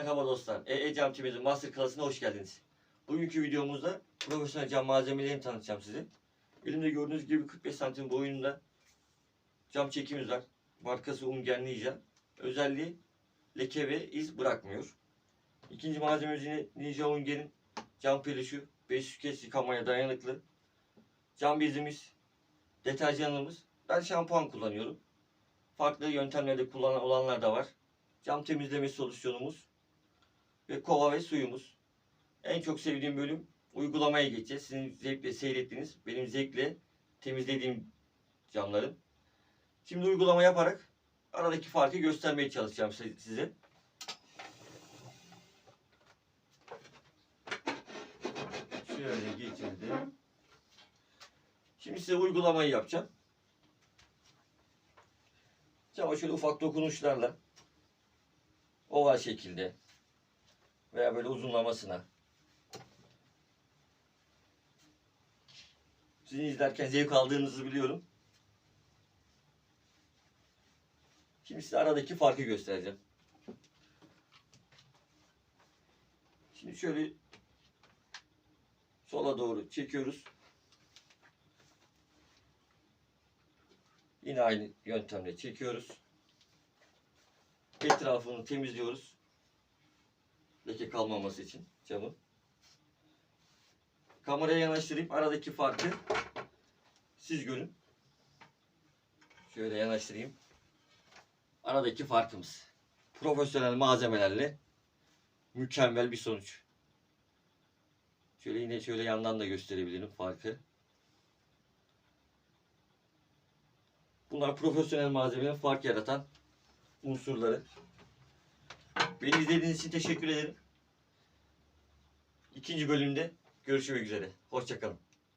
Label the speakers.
Speaker 1: Merhaba dostlar. EE Cam TV'nin Master Class'ına hoş geldiniz. Bugünkü videomuzda profesyonel cam malzemelerini tanıtacağım size. Elimde gördüğünüz gibi 45 santim boyunda cam çekimiz var. Markası Ungen Ninja. Özelliği leke ve iz bırakmıyor. İkinci malzememiz yine Ninja Ungen'in cam peluşu. 500 kez yıkamaya dayanıklı. Cam bezimiz, deterjanımız. Ben şampuan kullanıyorum. Farklı yöntemlerde kullanan olanlar da var. Cam temizleme solüsyonumuz ve kova ve suyumuz. En çok sevdiğim bölüm uygulamaya geçeceğiz. Sizin zevkle seyrettiğiniz, benim zevkle temizlediğim camların. Şimdi uygulama yaparak aradaki farkı göstermeye çalışacağım si- size. Şöyle getirdim. Şimdi size uygulamayı yapacağım. Cama şöyle ufak dokunuşlarla oval şekilde veya böyle uzunlamasına sizin izlerken zevk aldığınızı biliyorum. Şimdi size aradaki farkı göstereceğim. Şimdi şöyle sola doğru çekiyoruz. Yine aynı yöntemle çekiyoruz. Etrafını temizliyoruz. Leke kalmaması için camın. Kameraya yanaştırayım. Aradaki farkı siz görün. Şöyle yanaştırayım. Aradaki farkımız. Profesyonel malzemelerle mükemmel bir sonuç. Şöyle yine şöyle yandan da gösterebilirim farkı. Bunlar profesyonel malzemenin fark yaratan unsurları. Beni izlediğiniz için teşekkür ederim. İkinci bölümde görüşmek üzere. Hoşçakalın.